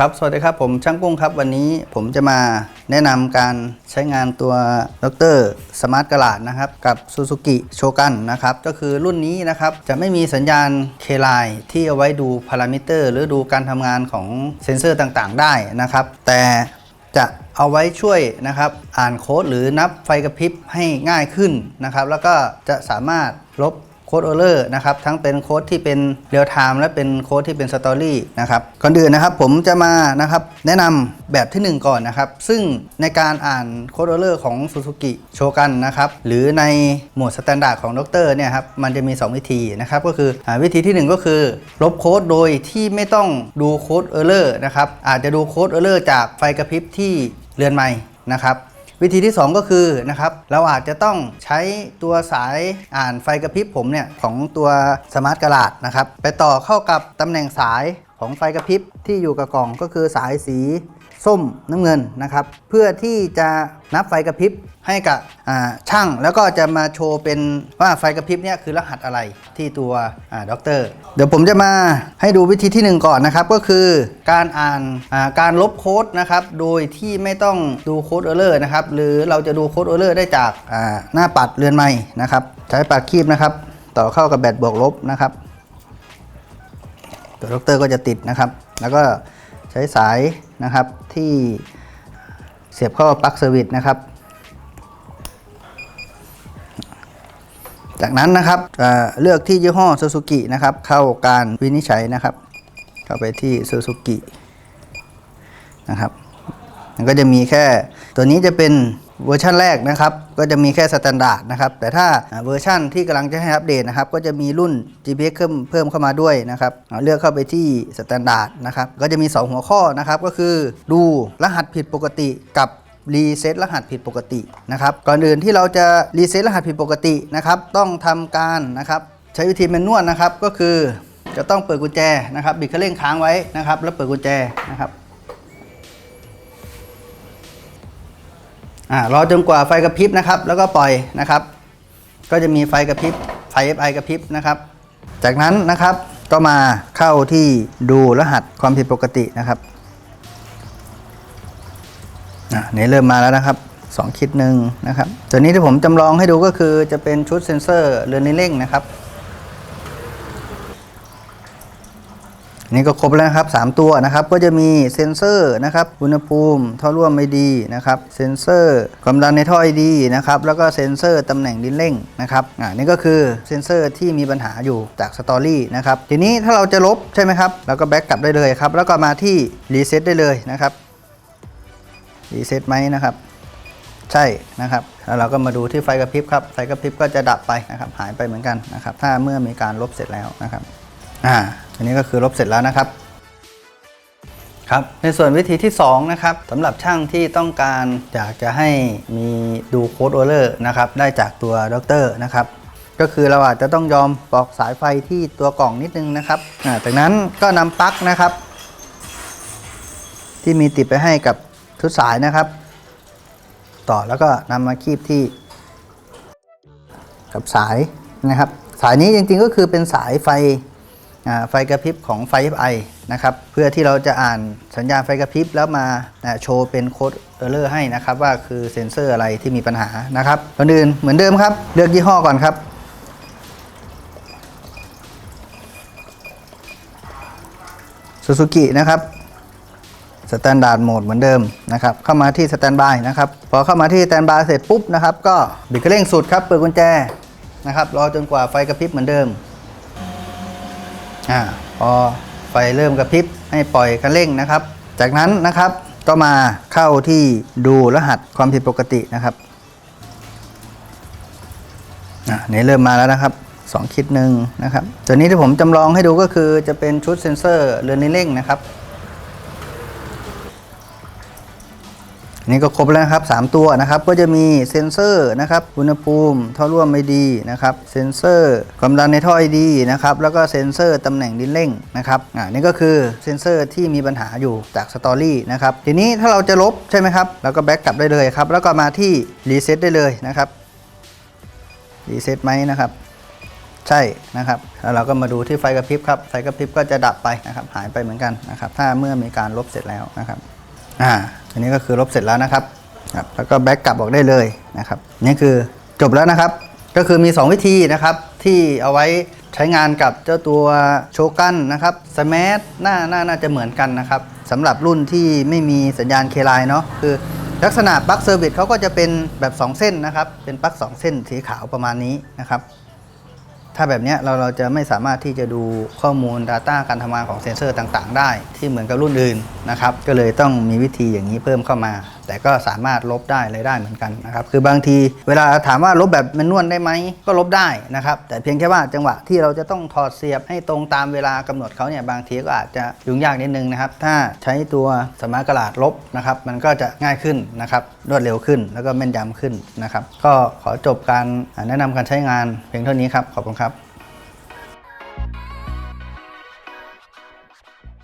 ครับ สวัสดีครับ ผมช่างกุ้งครับ วันนี้ผมจะมาแนะนำการใช้งานตัวดรสมาร์ทกลาดนะครับ กับ Suzuki s h o g u n นะครับ ก็คือรุ่นนี้นะครับ จะไม่มีสัญญาณ K-Line ที่เอาไว้ดูพารามิเตอร์ หรือดูการทำงานของเซ็นเซอร์ต่างๆ ได้นะครับ แต่จะเอาไว้ช่วยนะครับ อ่านโค้ดหรือนับไฟกระพริบให้ง่ายขึ้นนะครับ แล้วก็จะสามารถลบ ค้ดเออร์เลอร์นะครับทั้งเป็นโค้ดที่เป็นเรียลไทม์และเป็นโค้ดที่เป็นสตอรี่นะครับก่อนอื่นนะครับผมจะมานะครับแนะนำแบบทีหนึ่1 ก่อนนะครับ ซึ่งในการอ่านโค้ดเออร์เลอร์ของ Suzuki โชกันนะครับหรือในโหมดสแตนดาร์ดของดรเนี่ยครับมันจะมี 2 วิธีนะครับก็คืออวิธีที่ 1 ก็คือ ลบโค้ดโดยที่ไม่ต้องดูโค้ดเออร์เลอร์นะครับอาจจะดูโค้ดเออร์เลอร์จากไฟกระพริบที่เรือนไม้นะครับ วิธีที่ 2 ก็คือนะครับเราอาจจะต้องใช้ตัวสายอ่านไฟกระพริบผมเนี่ยของตัวสมาร์ทกระดาษนะครับไปต่อเข้ากับตำแหน่งสายของไฟกระพริบที่อยู่กับกล่องก็คือสายสี ส้มน้ำเงินนะครับ เพื่อที่จะนับไฟกระพริบให้กับช่าง แล้วก็จะมาโชว์เป็นว่าไฟกระพริบเนี่ยคือรหัสอะไรที่ตัวอด็อกเตอร์เดี๋ยวผมจะมาให้ดูวิธีที่หนึ่งก่อนนะครับ ก็คือการอ่านาการลบโค้ดนะครับ โดยที่ไม่ต้องดูโค้ดเออร์เลอร์นะครับหรือเราจะดูโค้ดเออร์เลอร์ได้จากาหน้าปัดเรือนไม้นะครับ ใช้ปัดคีบนะครับ ต่อเข้ากับแบตบวกลบนะครับตัวด็อกเตอร์ก็จะติดนะครับ แล้วก็ ใช้สายนะครับที่เสียบเข้าปลั๊กเซอร์วิสนะครับ จากนั้นนะครับเเลือกที่ยี่ห้อ Suzuki นะครับ เข้าการวินิจฉัยนะครับ เข้าไปที่ Suzuki นะครับมันก็จะมีแค่ตัวนี้จะเป็น เวอร์ชันแรกนะครับก็จะมีแค่สแตนดาร์ดนะครับแต่ถ้าเวอร์ชันที่กำลังจะให้อัปเดตนะครับก็จะมีรุ่น GPS เพิ่มเพิ่มเข้ามาด้วยนะครับเลือกเข้าไปที่สแตนดาร์ดนะครับก็จะมี 2 หัวข้อนะครับก็คือดูรหัสผิดปกติกับรีเซ็ตรหัสผิดปกตินะครับก่อนอื่นที่เราจะรีเซ็ตรหัสผิดปกตินะครับต้องทำการนะครับใช้วิธีแมนนวลนะครับก็คือจะต้องเปิดกุญแจนะครับบิดคันเร่งค้างไว้นะครับแล้วเปิดกุญแจนะครับ อ่ารอจนกว่าไฟกระพริบนะครับ แล้วก็ปล่อยนะครับ ก็จะมีไฟกระพริบไฟ FI กระพริบนะครับ จากนั้นนะครับก็มาเข้าที่ดูรหัสความผิดปกตินะครับอะนี่เริ่มมาแล้วนะครับ2คิดหนึ่งนะครับ ตัวนี้ที่ผมจำลองให้ดูก็คือจะเป็นชุดเซ็นเซอร์เรือนในเร่งนะครับ นี่ก็ครบแล้วครับ 3 ตัวนะครับ ก็จะมีเซ็นเซอร์นะครับอุณหภูมิท่อร่วมไม่ดีนะครับเซ็นเซอร์ความดันในท่อไอดีนะครับแล้วก็เซ็นเซอร์ตำแหน่งดินเร่งนะครับอ่านี่ก็คือเซ็นเซอร์ที่มีปัญหาอยู่จากสตอรี่นะครับทีนี้ถ้าเราจะลบใช่ไหมครับเราก็แบ็กกลับได้เลยครับแล้วก็มาที่รีเซ็ตได้เลยนะครับรีเซ็ตไหมนะครับใช่นะครับแล้วเราก็มาดูที่ไฟกระพริบครับไฟกระพริบก็จะดับไปนะครับหายไปเหมือนกันนะครับถ้าเมื่อมีการลบเสร็จแล้วนะครับ อ่าอันนี้ก็คือลบเสร็จแล้วนะครับครับในส่วนวิธีที่ 2 นะครับสำหรับช่างที่ต้องการอยากจะให้มีดูโค้ดโอเลอร์นะครับได้จากตัวด็อกเตอร์นะครับก็คือเราอาจจะต้องยอมปลอกสายไฟที่ตัวกล่องนิดนึงนะครับอ่าจากนั้นก็นำปลั๊กนะครับ ที่มีติดไปให้กับชุดสายนะครับ ต่อแล้วก็นำมาคีบที่ กับสายนะครับ สายนี้จริงๆก็คือเป็นสายไฟ ไฟกระพริบของไฟ FI นะครับเพื่อที่เราจะอ่านสัญญาณไฟกระพริบแล้วมาโชว์เป็นโค้ดเออร์เลอร์ให้นะครับว่าคือเซ็นเซอร์อะไรที่มีปัญหานะครับก่อนอื่นเหมือนเดิมครับ เลือกยี่ห้อก่อนครับ Suzuki นะครับสแตนดาร์ดโหมดเหมือนเดิมนะครับเข้ามาที่สแตนบายนะครับพอเข้ามาที่สแตนบายเสร็จปุ๊บนะครับก็บิดคันเร่งสุดครับเปิดกุญแจนะครับรอจนกว่าไฟกระพริบเหมือนเดิม อ่าพอไฟเริ่มกระพริบให้ปล่อยคันเร่งนะครับ จากนั้นนะครับก็มาเข้าที่ดูรหัสความผิดปกตินะครับอ่านี่เริ่มมาแล้วนะครับ2คิดหนึ่งนะครับตัวนี้ที่ผมจำลองให้ดูก็คือจะเป็นชุดเซ็นเซอร์เรือนในเร่งนะครับ นี่ก็ครบแล้วนะครับ 3 ตัวนะครับ ก็จะมีเซ็นเซอร์นะครับ อุณหภูมิท่อร่วมไม่ดีนะครับ เซ็นเซอร์ความดันในท่อไอดีนะครับ แล้วก็เซ็นเซอร์ตำแหน่งดินเร่งนะครับ อ่า นี่ก็คือเซ็นเซอร์ที่มีปัญหาอยู่จากสตอรี่นะครับ ทีนี้ถ้าเราจะลบใช่ไหมครับเราก็แบ็กกลับได้เลยครับ แล้วก็มาที่รีเซ็ตได้เลยนะครับ รีเซ็ตไหมนะครับ ใช่นะครับ แล้วเราก็มาดูที่ไฟกระพริบครับ ไฟกระพริบก็จะดับไปนะครับ หายไปเหมือนกันนะครับ ถ้าเมื่อมีการลบเสร็จแล้วนะครับ อ่าอันนี้ก็คือลบเสร็จแล้วนะครับครับแล้วก็แบ็กกลับออกได้เลยนะครับนี่คือจบแล้วนะครับ ก็คือมี 2 วิธีนะครับที่เอาไว้ใช้งานกับเจ้าตัวโชกันนะครับสมาร์ทน่าน่าน่าจะเหมือนกันนะครับสำหรับรุ่นที่ไม่มีสัญญาณเคไลน์เนาะคือลักษณะปลั๊กเซอร์วิสเขาก็จะเป็นแบบ 2 เส้นนะครับ เป็นปลั๊ก2 เส้นสีขาวประมาณนี้นะครับ ถ้าแบบนี้เราเราจะไม่สามารถที่จะดูข้อมูล Data การทำงานของเซ็นเซอร์ต่าง ๆ ได้ ที่เหมือนกับรุ่นอื่นนะครับ ก็เลยต้องมีวิธีอย่างนี้เพิ่มเข้ามาแต่ก็สามารถลบได้เลยได้เหมือนกันนะครับคือบางทีเวลาถามว่าลบแบบแมนนวลได้ไหมก็ลบได้นะครับแต่เพียงแค่ว่าจังหวะที่เราจะต้องถอดเสียบให้ตรงตามเวลากำหนดเขาเนี่ยบางทีก็อาจจะยุ่งยากนิดนึงนะครับถ้าใช้ตัวสมาร์ทกระดาษลบนะครับมันก็จะง่ายขึ้นนะครับรวดเร็วขึ้นแล้วก็แม่นยำขึ้นนะครับก็ขอจบการแนะนำการใช้งานเพียงเท่านี้ครับขอบคุณครับ